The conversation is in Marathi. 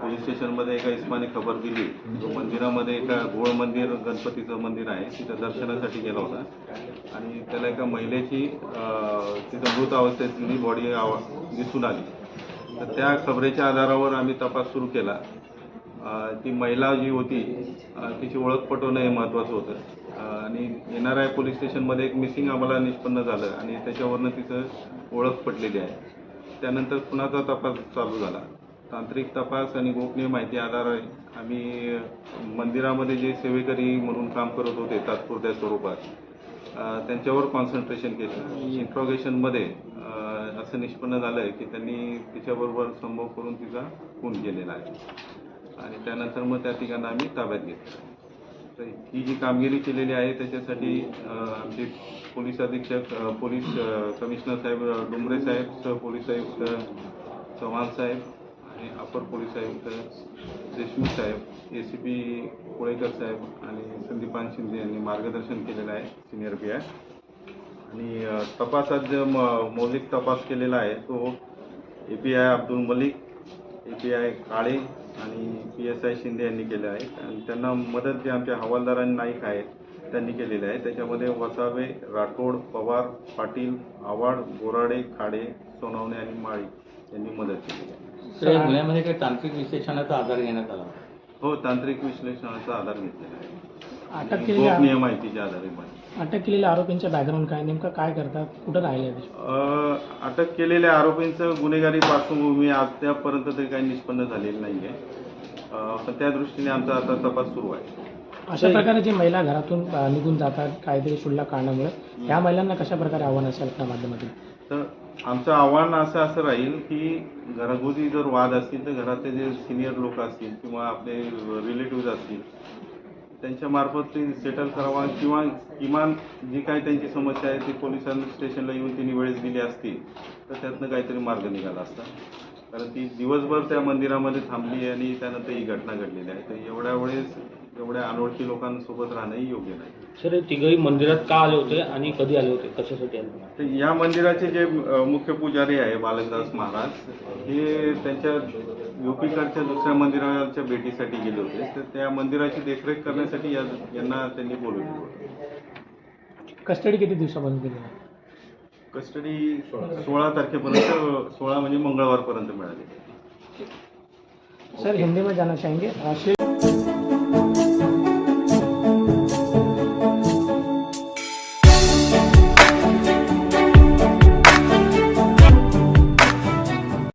पोलीस स्टेशनमध्ये एका इस्माने खबर दिली. मंदिरामध्ये एका गोळ मंदिर गणपतीचं मंदिर आहे. तिथं दर्शनासाठी गेला होता. आणि त्याला एका महिलेची तिथं मृत अवस्थेतली बॉडी दिसून आली. तर त्या खबरेच्या आधारावर आम्ही तपास सुरू केला. ती महिला जी होती तिची ओळख पटवणं हे महत्त्वाचं होतं. आणि एन आर आय पोलीस स्टेशनमध्ये एक मिसिंग आम्हाला निष्पन्न झालं. आणि त्याच्यावरनं तिचं ओळख पटलेली आहे. त्यानंतर पुन्हाचा तपास चालू झाला. तांत्रिक तपास आणि गोपनीय माहिती आधारे आम्ही मंदिरामध्ये जे सेवेकरी म्हणून काम करत होते तात्पुरत्या स्वरूपात त्यांच्यावर कॉन्सन्ट्रेशन केलं. इंट्रॉगेशनमध्ये असं निष्पन्न झालं आहे की त्यांनी तिच्याबरोबर संभव करून तिचा खून केलेला आहे. आणि त्यानंतर मग त्या ठिकाणी आम्ही ताब्यात घेतलं. तर ही जी कामगिरी केलेली आहे त्याच्यासाठी आमचे पोलीस अधीक्षक पोलीस कमिशनर साहेब डुंबरे साहेब सह पोलीस आयुक्त चव्हाण साहेब आणि अपर पोलीस आयुक्त देशमुख साहेब ए सी पी कोळेकर साहेब आणि संदीपान शिंदे यांनी मार्गदर्शन केलेलं आहे सिनियर पी आय. आणि तपासात जो म- मौलिक तपास केलेला आहे तो A P I Abdul Malik A P I Kale आणि पी एस आय शिंदे यांनी केले आहे. आणि त्यांना मदत जे आमच्या हवालदार आणि नाईक आहेत त्यांनी केलेले आहे. त्याच्यामध्ये वसावे राठोड पवार पाटील आव्हाड बोराडे खाडे सोनवणे आणि माळी यांनी मदत केली आहे. गुन्ह्यामध्ये काही तांत्रिक विश्लेषणाचा आधार घेण्यात आला हो तांत्रिक विश्लेषणाचा आधार घेतलेला आहे. अटक आणि केलेल्या गोपनीय माहितीच्या आधारे अटक केलेल्या आरोपींच्या बॅकग्राऊंड काय नेमकं काय करतात कुठं राहिले? अ, अटक केलेल्या आरोपींचं गुन्हेगारी पार्श्वभूमी अद्यापर्यंत तरी काही निष्पन्न झालेली नाही आहे पण त्या दृष्टीने आमचा आता तपास सुरू आहे. अशा प्रकारे जे महिला घरातून अ, निघून जातात काहीतरी क्षुल्लक कारणामुळे या महिलांना कशा प्रकारे आव्हान असेल त्या माध्यमातून? तर आमचं आव्हान असं असं राहील की घरगुती जर वाद असतील तर घरातले जे सिनियर लोक असतील किंवा आपले रिलेटिव्ह असतील त्यांच्यामार्फत ते सेटल करावा किंवा किमान जी काही त्यांची समस्या आहे ती पोलिसांना स्टेशनला येऊन त्यांनी वेळेस दिली असती तर त्यातनं काहीतरी मार्ग निघाला असता. कारण ती दिवसभर त्या मंदिरामध्ये थांबली आणि त्यानंतर ही घटना घडलेली आहे. तर एवढ्या वेळेस एवढ्या अनोळखी लोकांसोबत राहणंही योग्य नाही. सर तिघही मंदिरात का आले होते आणि कधी आले होते? कशासाठी आले होते? तर या मंदिराचे जे अ, मुख्य पुजारी आहे बालकदास महाराज हे त्यांच्या युपीकडच्या दुसऱ्या मंदिराच्या भेटीसाठी गेले होते. तर त्या मंदिराची देखरेख करण्यासाठी या यांना त्यांनी बोलवले. होते कस्टडी किती दिवसापासून केली आहे? कस्टडी सोळा. तारखेपर्यंत सोळा म्हणजे मंगळवारपर्यंत मिळाली. सर हिंदी में जाना चाहेंगे